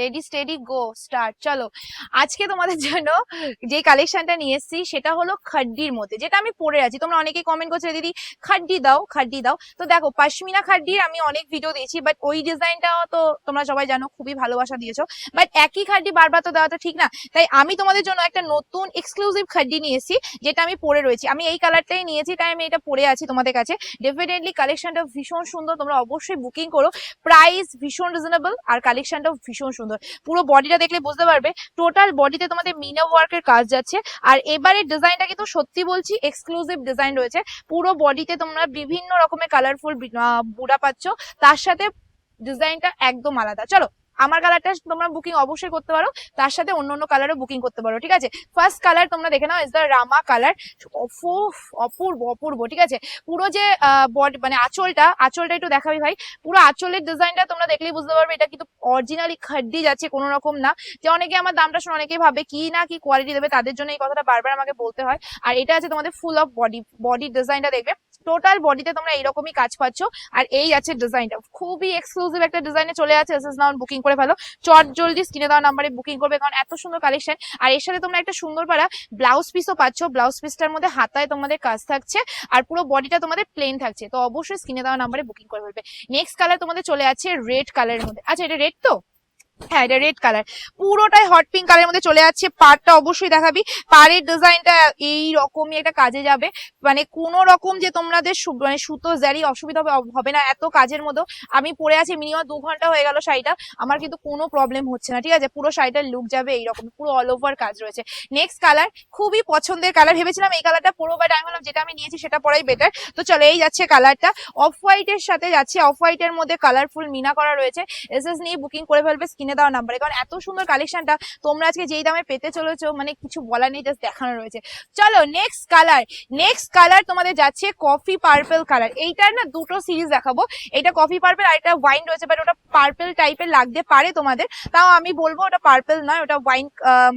Ready steady go start চলো, আজকে তোমাদের জন্য যে কালেকশনটা নিয়ে এসেছি, সেটা হলো খাড্ডির মধ্যে, যেটা আমি পরে আছি। তোমরা অনেকে কমেন্ট করছ দিদি, খাড্ডি দাও খাড্ডি দাও। তো দেখো পশমিনা খাড্ডির আমি অনেক ভিডিও দিয়েছি বাট ওই ডিজাইনটাও তো তোমরা সবাই জানো, খুবই ভালোবাসা দিয়েছ। বাট একই খাড্ডি বারবার তো দেওয়াটা ঠিক না। তাই আমি তোমাদের জন্য একটা নতুন এক্সক্লুসিভ খাড্ডি নিয়ে এসেছি, যেটা আমি পরে রয়েছি। আমি এই কালারটাই নিয়েছি, তাই আমি এটা পরে আছি তোমাদের কাছে। ডেফিনেটলি কালেকশনটা ভীষণ সুন্দর, তোমরা অবশ্যই বুকিং করো। প্রাইস ভীষণ রিজনেবল আর কালেকশনটাও ভীষণ সুন্দর। পুরো বডিটা দেখলে বুঝতে পারবে টোটাল বডিতে তোমাদের মিনা ওয়ার্কের কাজ যাচ্ছে। আর এবারের ডিজাইনটা কিন্তু সত্যি বলছি এক্সক্লুসিভ ডিজাইন রয়েছে। পুরো বডিতে তোমরা বিভিন্ন রকমের কালারফুল বুড়া পাচ্ছ। তার সাথে ডিজাইনটা একদম আলাদা। চলো আমার কালারটা তোমরা বুকিং অবশ্যই করতে পারো। তার সাথে অন্য অন্য কালারও বুকিং করতে পারো, ঠিক আছে? ফার্স্ট কালার তোমরা দেখে নাও ইজ দ্য রামা কালার অপূর্ব অপূর্ব, ঠিক আছে? পুরো যে বডি মানে আঁচলটা আঁচলটা একটু দেখাবি ভাই। পুরো আঁচলের ডিজাইনটা তোমরা দেখলেই বুঝতে পারবে, এটা কিন্তু অরিজিনালি খাড্ডি যাচ্ছে, কোনো রকম না। যে অনেকে আমার দামটা শুনে অনেকেই ভাবে, কি না কি কোয়ালিটি দেবে, তাদের জন্য এই কথাটা বারবার আমাকে বলতে হয়। আর এটা আছে তোমাদের ফুল অফ বডি বডি ডিজাইনটা দেখবে। টোটাল বডিতে তোমরা এইরকমই কাজ পাচ্ছ। আর এই আছে ডিজাইনটা খুবই এক্সক্লুসিভ একটা ডিজাইনে চলে আছে এস এস নাউন বুকিং করে ফেলো। চট জলদি স্ক্রিনে দেওয়া নাম্বারে বুকিং করবে, কারণ এত সুন্দর কালেকশন আর এর সাথে তোমরা একটা সুন্দর পারা ব্লাউজ পিসও পাচ্ছ। ব্লাউজ পিসটার মধ্যে হাতায় তোমাদের কাজ থাকছে। আর পুরো বডিটা তোমাদের প্লেন থাকছে। তো অবশ্যই স্ক্রিনে দেওয়া নাম্বারে বুকিং করে ফেলবে। নেক্সট কালার তোমাদের চলে আছে রেড কালারের মধ্যে। আচ্ছা এটা রেড তো? হ্যাঁ এটা রেড কালার পুরোটাই হট পিঙ্ক কালারের মধ্যে চলে যাচ্ছে। পাড়টা অবশ্যই দেখাবি। পাড়ের ডিজাইনটা এই রকমই একটা কাজে যাবে। মানে কোনো রকম যে তোমাদের মানে সুতো, জারি অসুবিধা হবে না এত কাজের মধ্যে আমি পরে আছি মিনিমাম দু ঘণ্টা হয়ে গেল শাড়িটা। আমার কিন্তু কোনো প্রবলেম হচ্ছে না, ঠিক আছে? পুরো শাড়িটার লুক যাবে এইরকম, পুরো অল ওভার কাজ রয়েছে। নেক্সট কালার খুবই পছন্দের কালার ভেবেছিলাম এই কালারটা পরবো বাট আমি ভাবলাম যেটা আমি নিয়েছি সেটা পরাই বেটার তো চলো, এই যাচ্ছে কালারটা অফ হোয়াইটের সাথে যাচ্ছে অফ হোয়াইটের মধ্যে কালারফুল মিনা করা রয়েছে। এস এস নিয়ে বুকিং করে ফেলবে স্ক্রিনে দেওয়া নাম্বারে কারণ এত সুন্দর কালেকশনটা তোমরা আজকে যেই দামে পেতে চলেছো মানে কিছু বলার নেই জাস্ট দেখানো রয়েছে। চলো নেক্সট কালার নেক্সট কালার তোমাদের যাচ্ছে কফি পার্পেল কালার এইটার না দুটো সিরিজ দেখাবো। এটা কফি পার্পেল আর এটা ওয়াইন রয়েছে বাট ওটা পার্পল টাইপের লাগতে পারে তোমাদের। তাও আমি বলব ওটা পার্পল নয়, ওটা ওয়াইন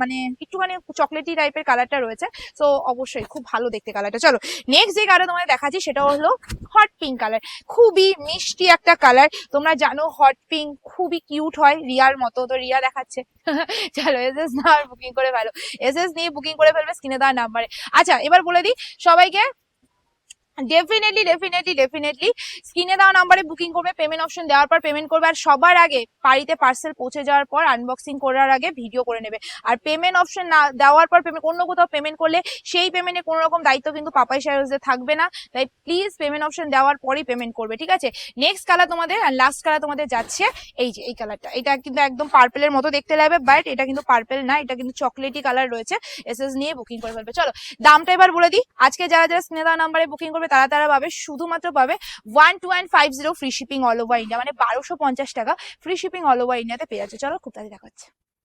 মানে একটুখানি চকলেটি টাইপের কালারটা রয়েছে। তো অবশ্যই খুব ভালো দেখতে কালারটা চলো নেক্সট যে কালার তোমাদের দেখাচ্ছি, সেটা হলো হট পিঙ্ক কালার খুবই মিষ্টি একটা কালার তোমরা জানো হট পিঙ্ক খুবই কিউট হয়, রিয়ার মতো। তো রিয়া দেখাচ্ছে। চলো এস এস না বুকিং করে ফেলো। এস এস নিয়ে বুকিং করে ফেলবে স্ক্রিনে দেওয়ার নাম্বারে আচ্ছা এবার বলে দিই, সবাইকে ডেফিনেটলি ডেফিনেটলি ডেফিনেটলি স্ক্রিনে দেওয়া নাম্বারে বুকিং করবে পেমেন্ট অপশন দেওয়ার পর পেমেন্ট করবে। আর সবার আগে বাড়িতে পার্সেল পৌঁছে যাওয়ার পর আনবক্সিং করার আগে ভিডিও করে নেবে। আর পেমেন্ট অপশন না দেওয়ার পর পেমেন্ট অন্য কোথাও পেমেন্ট করলে সেই পেমেন্টে কোনো রকম দায়িত্ব কিন্তু পাপাই সার্ভিসে থাকবে না। তাই প্লিজ পেমেন্ট অপশন দেওয়ার পরই পেমেন্ট করবে, ঠিক আছে? নেক্সট কালার তোমাদের আর লাস্ট কালার তোমাদের যাচ্ছে এই যে, এই কালারটা এটা কিন্তু একদম পার্পেলের মতো দেখতে লাগবে বাট এটা কিন্তু পার্পেল না, এটা কিন্তু চকলেটি কালার রয়েছে। এস এস নিয়ে বুকিং করে ফেলবে। চলো, দামটা এবার বলে দিই। আজকে যারা যারা দেওয়া নাম্বারে বুকিং করবে তারা তারা পাবে, শুধুমাত্র পাবে one two and five zero free shipping all over India মানে বারোশো পঞ্চাশ টাকা ফ্রি শিপিং অল ওভার ইন্ডিয়াতে পেয়ে যাচ্ছে। চলো, খুব তাড়াতাড়ি দেখাচ্ছে